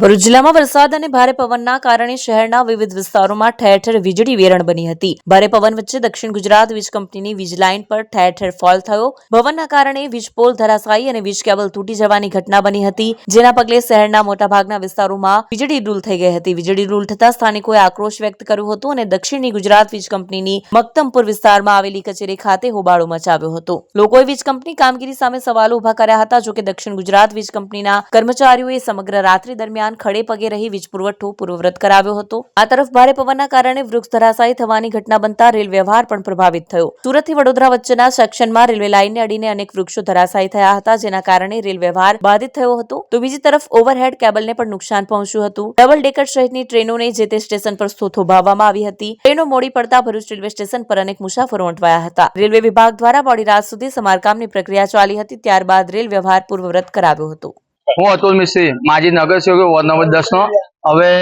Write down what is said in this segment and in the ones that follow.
ભરૂચ જિલ્લામાં વરસાદ અને ભારે પવનના કારણે શહેરના વિવિધ વિસ્તારોમાં ઠેર ઠેર વીજળી વેરણ બની હતી. ભારે પવન વચ્ચે દક્ષિણ ગુજરાત વીજ કંપનીની વીજ લાઇન પર ઠેર ઠેર ફોલ થયો. ભવનના કારણે વીજ પોલ ધરાશાયી અને વીજ કેબલ તૂટી જવાની ઘટના બની હતી, જેના પગલે શહેરના મોટાભાગના વિસ્તારોમાં વીજળી ડૂલ થઈ ગઈ હતી. વીજળી ડૂલ થતા સ્થાનિકોએ આક્રોશ વ્યક્ત કર્યો હતો અને દક્ષિણની ગુજરાત વીજ કંપનીની મક્તમપુર વિસ્તારમાં આવેલી કચેરી ખાતે હોબાળો મચાવ્યો હતો. લોકોએ વીજ કંપની કામગીરી સામે સવાલો ઊભા કર્યા હતા, જોકે દક્ષિણ ગુજરાત વીજ કંપનીના કર્મચારીઓએ સમગ્ર રાત્રિ દરમિયાન ખડે પગે રહી વીજ પુરવઠો પૂર્વવ્રત કરાવ્યો હતો. આ તરફ ભારે પવનના કારણે વૃક્ષ ધરાશાયી થવાની ઘટના બનતા રેલ વ્યવહાર પણ પ્રભાવિત થયો. સુરતથી વડોદરા વચ્ચેના સેક્શનમાં રેલવે લાઇનને અડીને અનેક વૃક્ષો ધરાશાયી થયા હતા, જેના કારણે રેલ વ્યવહાર બાધિત થયો હતો. તો બીજી તરફ ઓવરહેડ કેબલને પણ નુકસાન પહોંચ્યું હતું. ડબલ ડેકર સહિતની ટ્રેનોને જે તે સ્ટેશન પર થોભાવવામાં આવી હતી. ટ્રેનો મોડી પડતા ભરૂચ રેલવે સ્ટેશન પર અનેક મુસાફરો અટવાયા હતા. રેલવે વિભાગ દ્વારા મોડી રાત સુધી સમારકામની પ્રક્રિયા ચાલી હતી, ત્યારબાદ રેલ વ્યવહાર પૂર્વવ્રત કરાવ્યો હતો. હું અતુલ મિસ્ત્રી. માજી નગરસેવક વોર્ડ નંબર દસ નો. હવે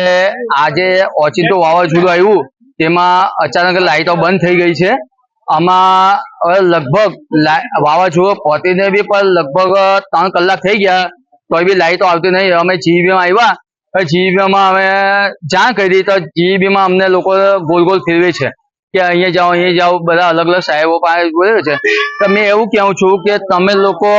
આજે ઓચિંતો વાવાઝોડું આવ્યું, તેમાં અચાનક લાઇટો બંધ થઈ ગઈ છે. આમાં હવે લગભગ વાવાઝોડું પહોંચીને બી પણ લગભગ ત્રણ કલાક થઈ ગયા તો બી લાઇટો આવતી નહીં. અમે જીબીમાં આવ્યા. જીબીમાં અમે જાણ કરી, તો જીબીમાં અમને લોકો ગોલ ગોલ ફેરવે છે કે અહીંયા જાઓ અહીંયા જાઓ. બધા અલગ અલગ સાહેબો પાસે બોલે છે. તો મેં એવું કહેવું છું કે તમે લોકો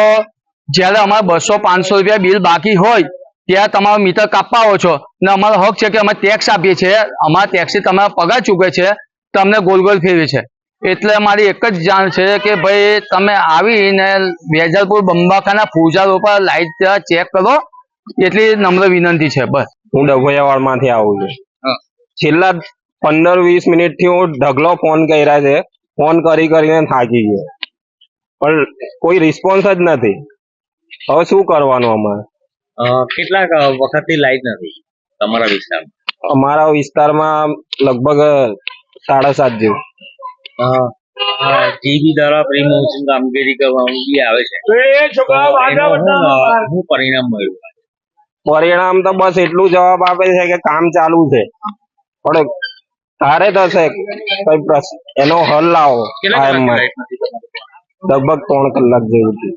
જ્યારે અમારે બસો પાંચસો રૂપિયા બિલ બાકી હોય ત્યાં તમારો મીટર કાપવા આવો છો. ને અમારો હક છે કે અમે ટેક્સ આપીએ છીએ. અમારા ટેક્સથી તમારા પગાર ચૂકે છે. તમને ગોલ ગોલ ફેરવે છે. એટલે મારી એક જ જાણ છે કે ભાઈ તમે આવીને વેજલપુર બંબાખાના પૂજા ઉપર લાઈટ ચેક કરો. એટલી નમ્ર વિનંતી છે. બસ. હું ડભોયાવાડમાંથી આવું છું. છેલ્લા પંદર વીસ મિનિટથી હું ઢગલો ફોન કર્યા છે. ફોન કરી કરીને થાકી ગયો. પણ કોઈ રિસ્પોન્સ જ નથી. હવે શું કરવાનું અમારે? કેટલાક વખતથી લાઈટ નથી તમારા વિસ્તારમાં? અમારા વિસ્તારમાં લગભગ સાડા સાત જેવું. જીબી દ્વારા પ્રિમોશન કામગીરી કરવાનું બી આવે છે. શું, પરિણામ મળ્યું પરિણામ તો બસ એટલું જવાબ આપે છે કે કામ ચાલુ છે. પણ તારે થશે કઈ પ્રશ્ન એનો હલ લાવો? લગભગ ત્રણ કલાક જેવું થયું.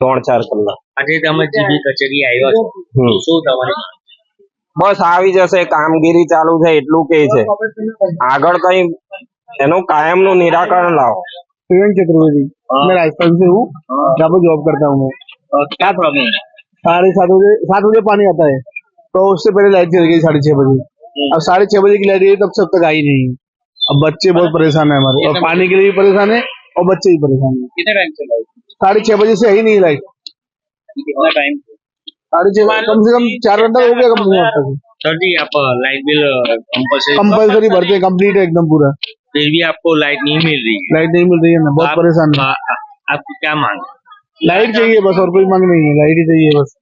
ત્રણ ચાર કલાક આજે તમે જીબી કચેરી આવ્યા છો હમ. શું તમારી બસ આવી જશે કામગીરી ચાલુ છે એટલું કે છે આગળ કઈ એનું કાયમ નું નિરાકરણ લાવો प्रियंक चतुर्वेदी मैं राजस्थान से हूँ यहाँ पर जॉब करता हूँ मैं અ, क्या प्रॉब्लम है साढ़े सात बजे सात बजे पानी आता है तो उससे पहले लाइट चल गई साढ़े छह बजे अब साढ़े छह बजे की लाइट गई तब से अब तक आई नहीं अब बच्चे बहुत परेशान है हमारे और पानी के लिए भी परेशान है और बच्चे भी परेशान है कितने टाइम से लाइट साढ़े छह बजे से है ही नहीं लाइट कितना टाइम साढ़े छह कम से कम चार घंटा हो गया कम से कम। सर जी आप लाइट बिल कंपल्सरी कंपल्सरी भरते हैं? कंप्लीट है एकदम पूरा। फिर भी आपको लाइट नहीं मिल रही है। लाइट नहीं मिल रही है ना बहुत परेशान है। आपकी क्या मांग? लाइट चाहिए बस और कोई मांग नहीं है लाइट ही चाहिए बस।